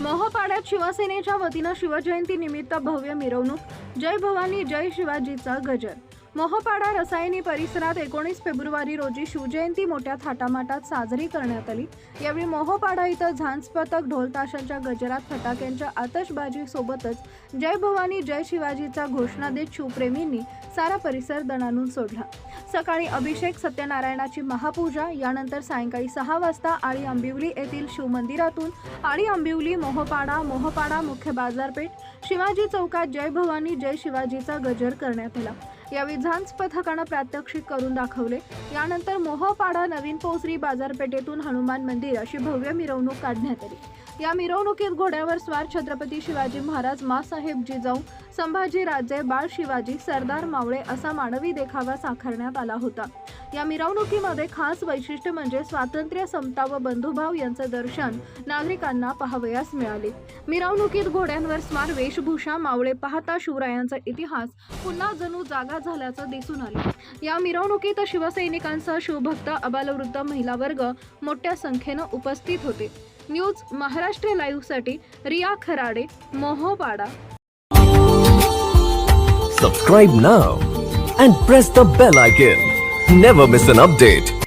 मोहपाड्यात शिवसेनेच्या वतीनं शिवजयंती निमित्त भव्य मिरवणूक. जय भवानी जय शिवाजीचा गजर. मोहपाडा रसायनी परिसरात एकोणीस फेब्रुवारी रोजी शिवजयंती मोठ्या थाटामाटात साजरी करण्यात आली. यावेळी मोहपाडा इथं झांजपथक ढोलताशांच्या गजरात फटाक्यांच्या आतषबाजीसोबतच जय भवानी जय शिवाजीचा घोषणा देत शिवप्रेमींनी सारा परिसर दणानून सोडला. सकाळी अभिषेक सत्यनारायणाची महापूजा यानंतर सायंकाळी सहा वाजता आळी आंबिवली येथील शिवमंदिरातून आळी आंबिवली मोहपाडा मोहपाडा मुख्य बाजारपेठ शिवाजी चौकात जय भवानी जय शिवाजीचा गजर करण्यात आला. या झांज पथकानं प्रात्यक्षिक करून दाखवले. यानंतर मोहपाडा नवीन पोसरी बाजारपेठेतून हनुमान मंदिर अशी भव्य मिरवणूक काढण्यात आली. या मिरवणुकीत घोड्यावर स्वार छत्रपती शिवाजी महाराज मासाहेब जिजाऊ संभाजी राजे बाळ शिवाजी सरदार मावळे असा मानवी देखावा साकारण्यात आला होता. या मिरवणुकीमध्ये खास वैशिष्ट्य म्हणजे स्वातंत्र्य समता व बंधुभाव यांचं दर्शन नागरिकांना पाहावयास मिळाले. मिरवणुकीत घोड्यांवर स्वार वेशभूषा मावळे पाहता शिवरायांचा इतिहास पुन्हा जणू जागा झाल्याचं दिसून आले. या मिरवणुकीत शिवसैनिकांसह शिवभक्त अबालवृद्ध महिला वर्ग मोठ्या संख्येनं उपस्थित होते. News Maharashtra लाईव्हसाठी Riya Kharade Mohopada subscribe now and press the bell icon never miss an update